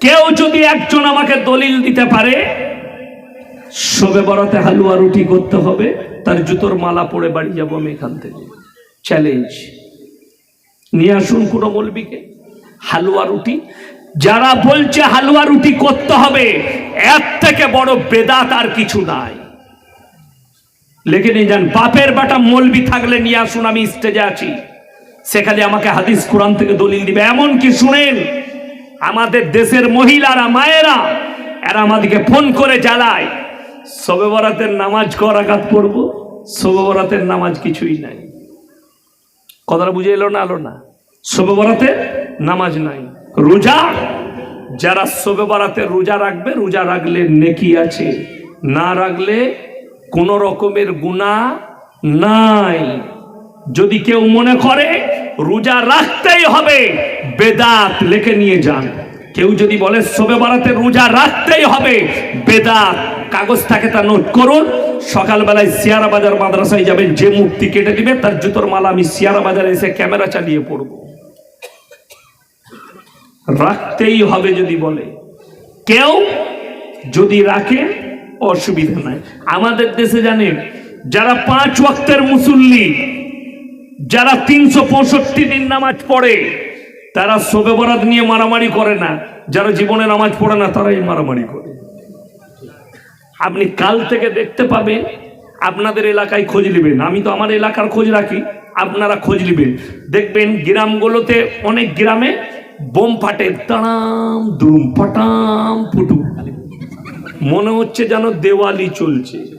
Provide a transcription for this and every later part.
কেউ যদি একজন আমাকে দলিল দিতে পারে, শোবে বরাতে হালুয়া রুটি করতে হবে, তার জুতোর মালা পরে বাড়ি যাব আমি এখান থেকে। চ্যালেঞ্জ নিয়ে আসুন কোনো মলবিকে। হালুয়া রুটি। যারা বলছে হালুয়া রুটি করতে হবে, এর থেকে বড় বেদাত আর কিছু নাই। লেখে নিয়ে যান, বাপের বাটা মলবি থাকলে নিয়ে আসুন, আমি স্টেজে আছি। সেখানে আমাকে হাদিস কোরআন থেকে দলিল দিবে এমন কি শুনেন আমাদের দেশের মহিলারা, মায়েরা, এরা আমাদেরকে ফোন করে জ্বালায় সবে বরাতের নামাজ কর, আঘাত পড়ব সবে বরাতের নামাজ কিছুই নাই। কথাটা বুঝে এলো না আলো না। শোবে বরাতে নামাজ নাই। রোজা, যারা শোবে বরাতে রোজা রাখবে, রোজা রাখলে নেকি আছে। না রাখলে কোনো রকমের গুণা নাই। যদি কেউ মনে করে রোজা রাখতেই হবে। বেদাত লেখে নিয়ে যান। কেউ যদি বলে, শোবে বরাতে রোজা রাখতেই হবে। বেদাত কাগজ থাকে তা নোট করুন। সকালবেলায় সিয়ারা বাজার মাদ্রাসায় যাবেন যে মুক্তি কেটে দিবে, তার জুতোর মালা আমি সিয়ারা বাজারে এসে ক্যামেরা চালিয়ে পড়ব। রাখতেই হবে যদি বলে। কেউ যদি রাখে, অসুবিধা নাই। আমাদের দেশে জানেন, যারা পাঁচ ওয়াক্তের মুসল্লি যারা তিনশো পঁয়ষট্টি দিন নামাজ পড়ে, তারা শোবে বরাত নিয়ে মারামারি করে না। যারা জীবনে নামাজ পড়ে না, তারাই মারামারি করে। আপনি কাল থেকে দেখতে পাবেন, আপনাদের এলাকায় খোঁজ নেবেন। আমি তো আমার এলাকার খোঁজ রাখি, আপনারা খোঁজ নেবেন। দেখবেন গ্রামগুলোতে অনেক গ্রামে বোম ফাটে তাড়াম দুম, ফাটাম, ফুটু। মনে হচ্ছে যেন দেওয়ালি চলছে।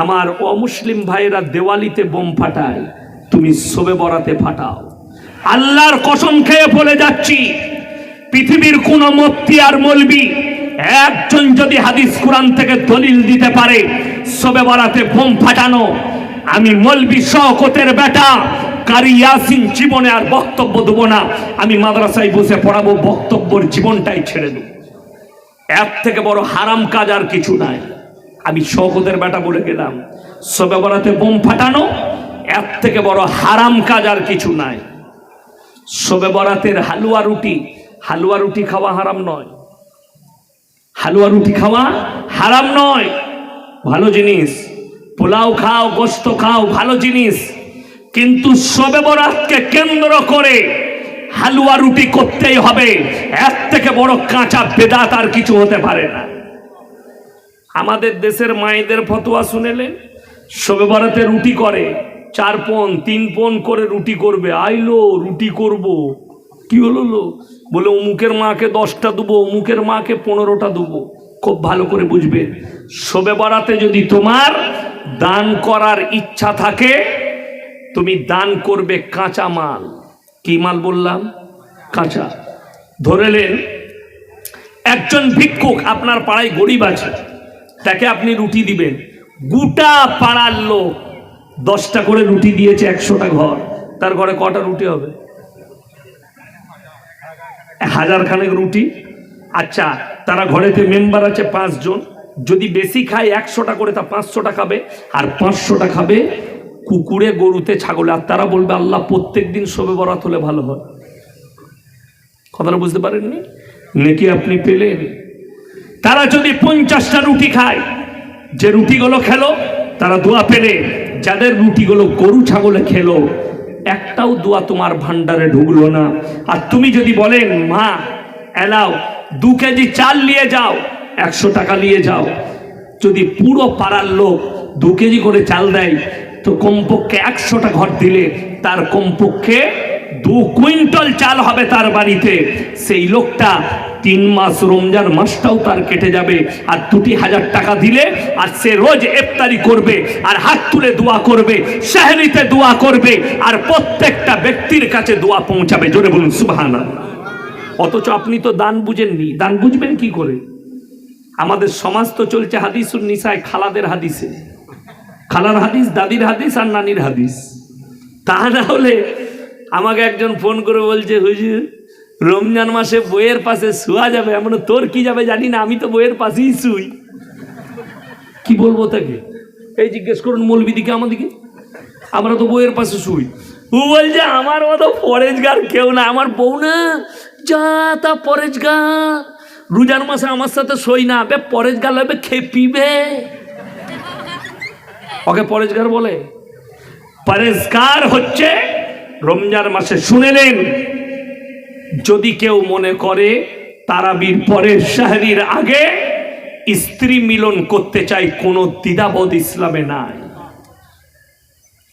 আমার অমুসলিম ভাইয়েরা দেওয়ালিতে বোম ফাটায়, তুমি শোবে বরাতে ফাটাও। আল্লাহর কসম খেয়ে বলে যাচ্ছি, পৃথিবীর কোন মত্তি আর মলবি একজন যদি হাদিস কোরআন থেকে দলিল দিতে পারে সবে বরাতে বোম ফাটানো, আমি মলবি শওকতের বেটা, কারি ইয়াসিন জীবনে আর বক্তব্য দেবো না, আমি মাদ্রাসায় বসে পড়াবো, বক্তব্যর জীবনটাই ছেড়ে দেবো। এর থেকে বড় হারাম কাজ আর কিছু নাই। আমি শওকতের বেটা বলে গেলাম সবে বরাতে বোম ফাটানো, এর থেকে বড় হারাম কাজ আর কিছু নাই। শোবে বরাতের হালুয়া রুটি হালুয়া রুটি খাওয়া হারাম নয়। হালুয়া রুটি খাওয়া হারাম নয়। ভালো জিনিস, পোলাও খাও, গোস্ত খাও, ভালো জিনিস। কিন্তু শোবে বরাতকে কেন্দ্র করে হালুয়া রুটি করতেই হবে। এর থেকে বড় কাঁচা বেদাত আর কিছু হতে পারে না। আমাদের দেশের মায়েদের ফতোয়া শুনেলেন? শোবে বরাতে রুটি করে, চার পন তিন পন করে রুটি করবে। আইলো, রুটি করব। কি হলো লো বলে, অমুকের মাকে দশটা দেবো, অমুকের মাকে পনেরোটা দেবো। খুব ভালো করে বুঝবে। শোবে বরাতে যদি তোমার দান করার ইচ্ছা থাকে, তুমি দান করবে কাঁচা মাল। কি মাল বললাম? কাঁচা। ধরেলেন একজন ভিক্ষুক, আপনার পাড়ায় গরিব আছে। তাকে আপনি রুটি দিবেন। গোটা পাড়ার লোক দশটা করে রুটি দিয়েছে, একশোটা ঘর। তার ঘরে কটা রুটি হবে? হাজার খানেক রুটি। আচ্ছা তারা ঘরেতে মেম্বার আছে পাঁচজন। যদি বেশি খায় একশোটা করে, তা পাঁচশোটা খাবে। আর পাঁচশোটা খাবে কুকুরে, গরুতে, ছাগলে। আর তারা বলবে, আল্লাহ প্রত্যেক দিন শোবে বরাত হলে ভালো হয়। কথাটা বুঝতে পারেননি? নাকি আপনি পেলেন? তারা যদি পঞ্চাশটা রুটি খায়, যে রুটিগুলো খেলো, তারা দোয়া পেলে, যাদের রুটিগুলো গরু ছাগলে খেলো, একটাও দোয়া তোমার ভান্ডারে ঢুকলো না। আর তুমি যদি বলেন মা, এলাও, দু কেজি চাল নিয়ে যাও, একশো টাকা নিয়ে যাও। যদি পুরো পাড়ার লোক দু কেজি করে চাল দেয়, তো কমপক্ষে একশোটা ঘর দিলে, তার কমপক্ষে দু কুইন্টল চাল হবে তার বাড়িতে। সেই লোকটা তিন মাস রমজান মাসটাও তার কেটে যাবে, আর দুটি হাজার টাকা দিলে, আর সে রোজ ইফতারি করবে, আর হাত তুলে দোয়া করবে শাহরিতে দোয়া করবে, আর প্রত্যেকটা ব্যক্তির কাছে দোয়া পৌঁছাবে। জোরে বলুন সুবহান অথচ আপনি তো দান বুঝেননি। দান বুঝবেন কি করে? আমাদের সমাজ তো চলছে হাদিসুন নিসায়, খালাদের হাদিসে। খালার হাদিস, দাদির হাদিস, আর নানির হাদিস। তা না হলে আমাকে একজন ফোন করে বলছে, হুজুর, রমজান মাসে বইয়ের পাশে শোয়া যাবে, এমন তোর কি যাবে জানি না, আমি তো বইয়ের পাশেই শুই। কি বলব তাকে? এই জিজ্ঞেস করুন মৌলবিদিকে আমাদিকে আমরা তো বইয়ের পাশে শুই। ও বলছে, আমার মতো পরেজগার কেউ না, আমার বউ না, যা তা পরেজগার। রোজার মাসে আমার সাথে সই না, বে পরেজগার লাগবে, খেপিবে। ওকে পরেজগার বলে, পরেজগার হচ্ছে রমজান মাসে শুনে নেন। যদি কেউ মনে করে, তারাবির পরের শাহরির আগে স্ত্রী মিলন করতে চাই কোনো দ্বিধাবোধ ইসলামে নাই।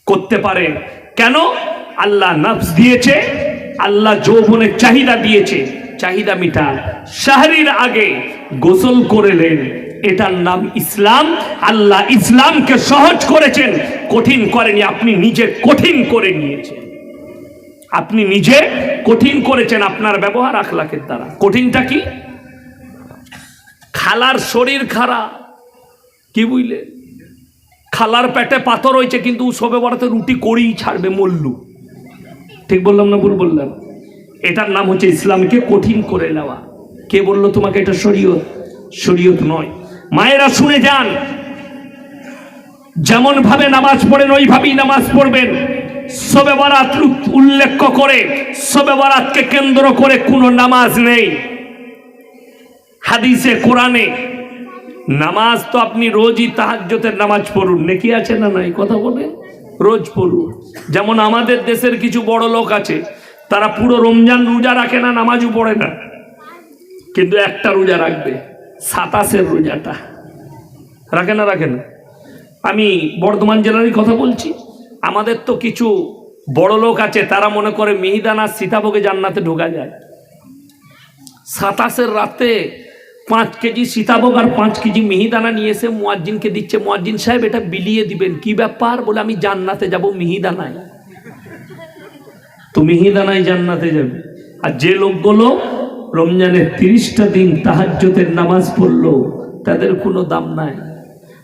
করতে পারে। কেন? আল্লাহ নফস দিয়েছে, আল্লাহ যৌবনের চাহিদা দিয়েছে। চাহিদা মিটা শাহরির আগে গোসল করেলেন এটার নাম ইসলাম। আল্লাহ ইসলামকে সহজ করেছেন, কঠিন করেনি, আপনি নিজে কঠিন করে নিয়েছেন। আপনি নিজে কঠিন করেছেন আপনার ব্যবহার আখলাকের দ্বারা। কঠিনটা কি? খালার শরীর খারাপ। কি বুঝলে? খালার পেটে পাথর হয়েছে, কিন্তু সবে বড়াতে রুটি করেই ছাড়বে মল্লু। ঠিক বললাম না ভুল বললাম? এটার নাম হচ্ছে ইসলামকে কঠিন করে নেওয়া। কে বলল তোমাকে এটা শরীয়ত? শরীয়ত নয়। মায়েরা শুনে যান। যেমন ভাবে নামাজ পড়েন, ওইভাবেই নামাজ পড়বেন। সবে বরাত উল্লেখ করে সবে বরাতকে কেন্দ্র করে কোনো নামাজ নেই। হাদিসে, কোরআনে, নামাজ তো আপনি রোজই তাহাজ্জতের নামাজ পড়ুন। নেকি আছে না নাই? কথা বলেন রোজ পড়ুন। যেমন আমাদের দেশের কিছু বড় লোক আছে, তারা পুরো রমজান রোজা রাখে না, নামাজও পড়ে না। কিন্তু একটা রোজা রাখবে, সাতাশের রোজাটা। রাখে না রাখে না? আমি বর্ধমান জেলারই কথা বলছি। আমাদের তো কিছু বড় লোক আছে, তারা মনে করে মিহিদানা সীতাভোগে জান্নাতে ঢোকা যায়। সাতাশের রাতে পাঁচ কেজি সীতাভোগ আর পাঁচ কেজি মিহিদানা নিয়ে এসে মুয়াজ্জিনকে দিচ্ছে। মোয়াজ্জিন সাহেব, এটা বিলিয়ে দিবেন, কি ব্যাপার? বলে, আমি জান্নাতে যাব মিহিদানায়। তো মিহিদানায় জান্নাতে যাবে। আর যে লোকগুলো রমজানের তিরিশটা দিন তাহাজ্জতের নামাজ পড়ল, তাদের কোনো দাম নাই।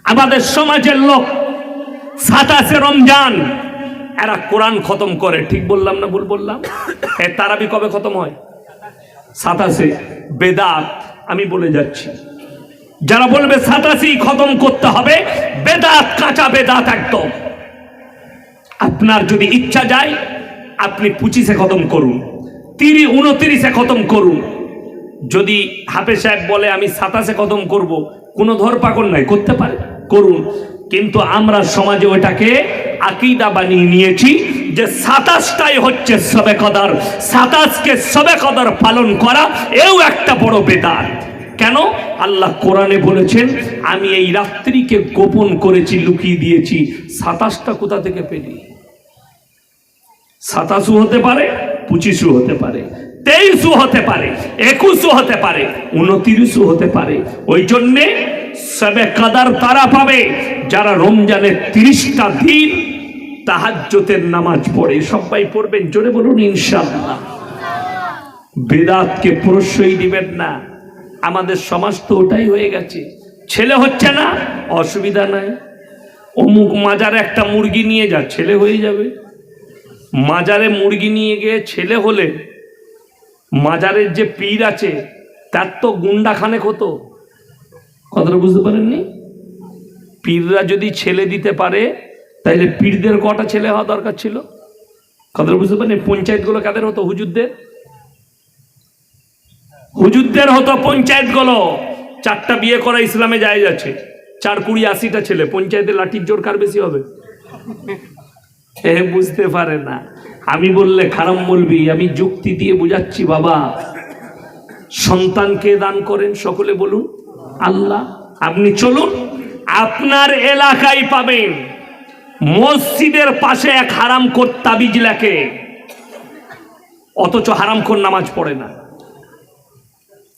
আমাদের সমাজের লোক সাতাশে রমজান। এরা কোরআন খতম করে, ঠিক বললাম না ভুল বললাম? এ তারাবি কবে খতম হয়? সাতাশে। বেদাত, আমি বলে যাচ্ছি। যারা বলবে সাতাশি খতম করতে হবে, বেদাত, কাঁচা বেদাত একদম। আপনার যদি ইচ্ছা যায়, আপনি পঁচিশে খতম করুন। তিরি, উনত্রিশে খতম করুন। যদি হাফে সাহেব বলে, আমি সাতাশে খতম করব, কোনো ধরপাকড় নাই, করতে পারে? করুন। কিন্তু আমরা সমাজে ওটাকে আকিদা বানিয়ে নিয়েছি যে সাতাশটাই হচ্ছে সবে কদর। সাতাশকে সবে কদর পালন করা এও একটা বড় বেদাত। কেন? আল্লাহ কোরআনে বলেছেন, আমি এই রাত্রিকে গোপন করেছি, লুকিয়ে দিয়েছি। সাতাশটা কোথা থেকে পেলি? সাতাশও হতে পারে, পঁচিশও হতে পারে, তেইশও হতে পারে, একুশও হতে পারে, উনতিরিশও হতে পারে। ওই জন্যে সবে কাদার তারা পাবে। যারা রমজানের তিরিশটা দিন তাহাজ্জতের নামাজ পড়ে, সবাই পড়বেন, জোরে বলুন ইনশাল্লাহ বেদাতকে প্রশ্রয় দিবেন না। আমাদের সমাজ তো ওটাই হয়ে গেছে। ছেলে হচ্ছে না, অসুবিধা নাই। অমুক মাজারে একটা মুরগি নিয়ে যা, ছেলে হয়ে যাবে। মাজারে মুরগি নিয়ে গিয়ে ছেলে হলে মাজারের যে পীর আছে, তার তো গুন্ডা খানেক হতো। কথাটা বুঝতে পারেননি? পীররা যদি ছেলে দিতে পারে তাহলে পীরদের কটা ছেলে হওয়া দরকার ছিল? কথাটা বুঝতে পারেন পঞ্চায়েতগুলো কাদের হতো? হুজুরদের? হুজুরদের হতো পঞ্চায়েতগুলো। চারটা বিয়ে করা ইসলামে যায় যাচ্ছে চার কুড়ি আশিটা ছেলে। পঞ্চায়েতে লাঠির জোর কার বেশি হবে? এ বুঝতে পারে না। আমি বললে খারাপ বলবি, আমি যুক্তি দিয়ে বুঝাচ্ছি, বাবা। সন্তানকে দান করেন, সকলে বলুন। আল্লাহ, আপনি চলুন, আপনার এলাকায় পাবেন মসজিদের পাশে এক হারাম কর তাবিজ লেখে। অথচ হারাম কর নামাজ পড়ে না।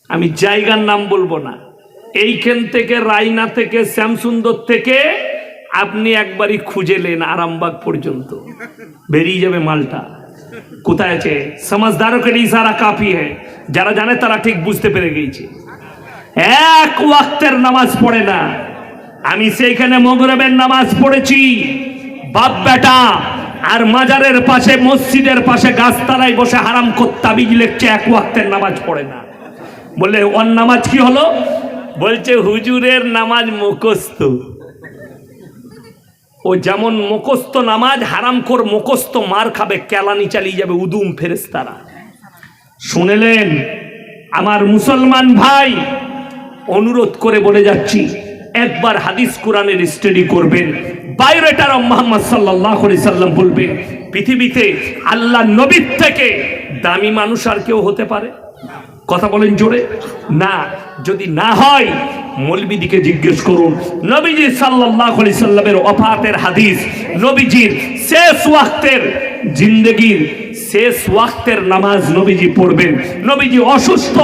আমি জায়গার নাম বলব না। এইখান থেকে, রায়না থেকে, শ্যামসুন্দর থেকে আপনি একবারই খুঁজেলেন আরামবাগ পর্যন্ত। বেরিয়ে যাবে মালটা। কোথায় আছে? সমাজদারও কে ইশারা কাফি হ্যাঁ। যারা জানে তারা ঠিক বুঝতে পেরে গিয়েছে। এক ওয়াক্তের নামাজ পড়ে না। আমি সেইখানে মগরবের নামাজ পড়েছি। বাপ বেটা, আর মাজারের পাশে, মসজিদের পাশে গাছতলায় বসে হারাম করতাবিজ লেখছে, এক ওয়াক্তের নামাজ পড়ে না। বলে ওর নামাজ কি হলো? বলছে, হুজুরের নামাজ মুখস্থ। ও যেমন মুখস্থ নামাজ, হারাম কর মুখস্থ, মার খাবে, কেলানি চালিয়ে যাবে, উদুম ফেরেস্তারা শুনেলেন, আমার মুসলমান ভাই অনুরোধ করে বলে যাচ্ছি, একবার হাদিস কোরআনের স্টাডি করবেন। বায়োরেটার মোহাম্মদ সাল্লাহ সাল্লাম বলবেন পৃথিবীতে আল্লাহ নবীর থেকে দামি মানুষ আর কেউ হতে পারে? কথা বলেন জোরে। না, যদি না হয়, মৌলবিদিকে জিজ্ঞেস করুন, নবীজি সাল্লাহ সাল্লামের অফাতের হাদিস, নবীজির শেষ ওয়াক্তের জিন্দগির শেষ ওয়াক্তের নামাজ নবীজি পড়বেন। নবীজি অসুস্থ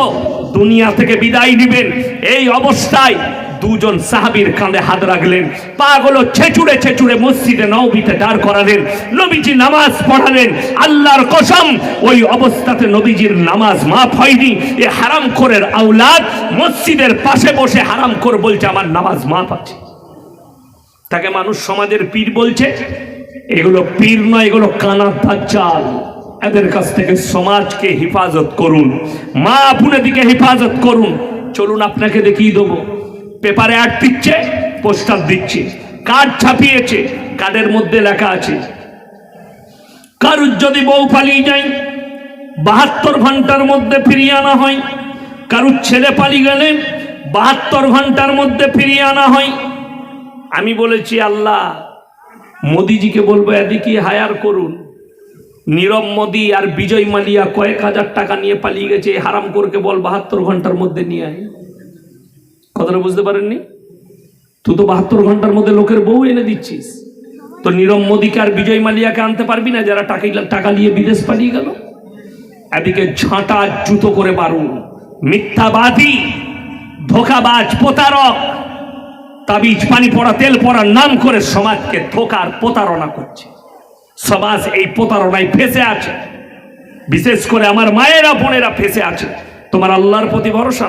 দুনিয়া থেকে বিদায় নেবেন। এই অবস্থায় দুজন সাহাবীর কাঁধে হাত রাখলেন। পাগুলো ছেচুড়ে ছেচুড়ে মসজিদে নবীতে দাঁড় করালেন। নবীজি নামাজ পড়ালেন। আল্লাহর কসম, ওই অবস্থাতে নবীজির নামাজ মাফ হয়নি। এ হারাম করের আউলাদ মসজিদের পাশে বসে হারাম কর বলছে, আমার নামাজ মাফ আছে। তাকে মানুষ সমাজের পীর বলছে। এগুলো পীর নয়, এগুলো কানার দাজ্জাল। এদের কাছ থেকে সমাজকে হেফাজত করুন। মা আপুনে দিকে হেফাজত করুন। চলুন আপনাকে দেখিয়ে দেবো। পেপারে অ্যাড দিচ্ছে, পোস্টার দিচ্ছে। কার্ড ছাপিয়েছে, কার্ডের মধ্যে লেখা আছে, কারুর যদি বউ পালিয়ে যায়, বাহাত্তর ঘণ্টার মধ্যে ফিরিয়ে আনা হয়। কারুর ছেলে পালিয়ে গেলে বাহাত্তর ঘণ্টার মধ্যে ফিরিয়ে আনা হয়। আমি বলেছি, আল্লাহ, মোদিজিকে বলব, এদিকে হায়ার করুন। নীরব মোদি আর বিজয় মালিয়া কয়েক হাজার টাকা নিয়ে পালিয়ে গেছে হারাম করকে বল বাহাত্তর ঘণ্টার মধ্যে নিয়ে আয়। কথাটা বুঝতে পারেননি? তুই তো বাহাত্তর ঘণ্টার মধ্যে লোকের বউ এনে দিচ্ছিস। তো নীরব মোদীকে আর বিজয় মালিয়াকে আনতে পারবি না, যারা টাকা টাকা নিয়ে বিদেশ পালিয়ে গেল? এদিকে ঝাঁটা জুতো করে মারুন মিথ্যাবাদী, ধোকাবাজ, প্রতারক। তাবিজ, পানি পড়া, তেল পড়ার নাম করে সমাজকে ধোকার প্রতারণা করছে। সমাজ এই প্রতারণায় ফেসে আছে। বিশেষ করে আমার মায়েরা, বোনেরা ফেসে আছে। তোমার আল্লাহর প্রতি ভরসা